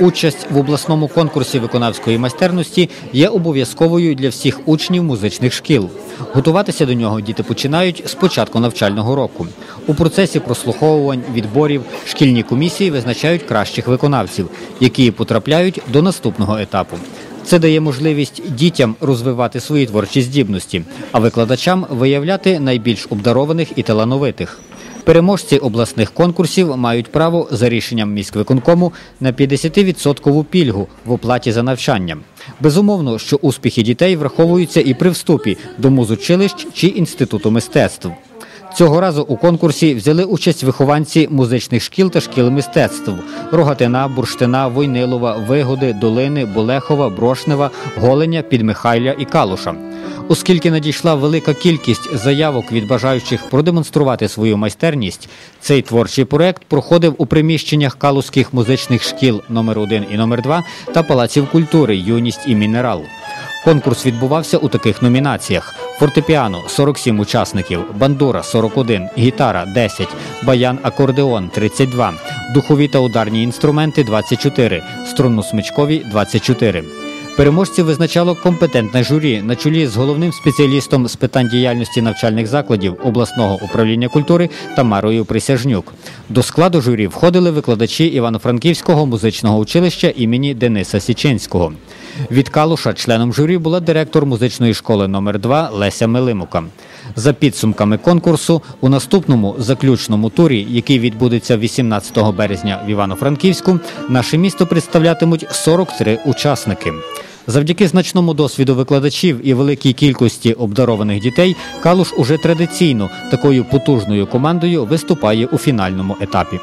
Участь в обласному конкурсі виконавської майстерності є обов'язковою для всіх учнів музичних шкіл. Готуватися до нього діти починають з початку навчального року. У процесі прослуховувань, відборів шкільні комісії визначають кращих виконавців, які потрапляють до наступного етапу. Це дає можливість дітям розвивати свої творчі здібності, а викладачам виявляти найбільш обдарованих і талановитих. Переможці обласних конкурсів мають право за рішенням міськвиконкому на 50% пільгу в оплаті за навчання. Безумовно, що успіхи дітей враховуються і при вступі до музучилищ чи інституту мистецтв. Цього разу у конкурсі взяли участь вихованці музичних шкіл та шкіл мистецтв: Рогатина, Бурштина, Войнилова, Вигоди, Долини, Болехова, Брошнева, Голеня, Підмихайля і Калуша. Оскільки надійшла велика кількість заявок від бажаючих продемонструвати свою майстерність, цей творчий проект проходив у приміщеннях калузьких музичних шкіл номер 1 і номер 2 та палаців культури Юність і Мінерал. Конкурс відбувався у таких номінаціях: фортепіано 47 учасників, бандура 41, гітара 10, баян акордеон 32, духові та ударні інструменти 24, струнно-смичкові 24. Переможців визначало компетентне журі на чолі з головним спеціалістом з питань діяльності навчальних закладів обласного управління культури Тамарою Присяжнюк. До складу журі входили викладачі Івано-Франківського музичного училища імені Дениса Січенського. Від Калуша членом журі була директор музичної школи номер 2 Леся Милимука. За підсумками конкурсу, у наступному заключному турі, який відбудеться 18 березня в Івано-Франківську, наше місто представлятимуть 43 учасники. Завдяки значному досвіду викладачів і великій кількості обдарованих дітей, Калуш уже традиційно такою потужною командою виступає у фінальному етапі.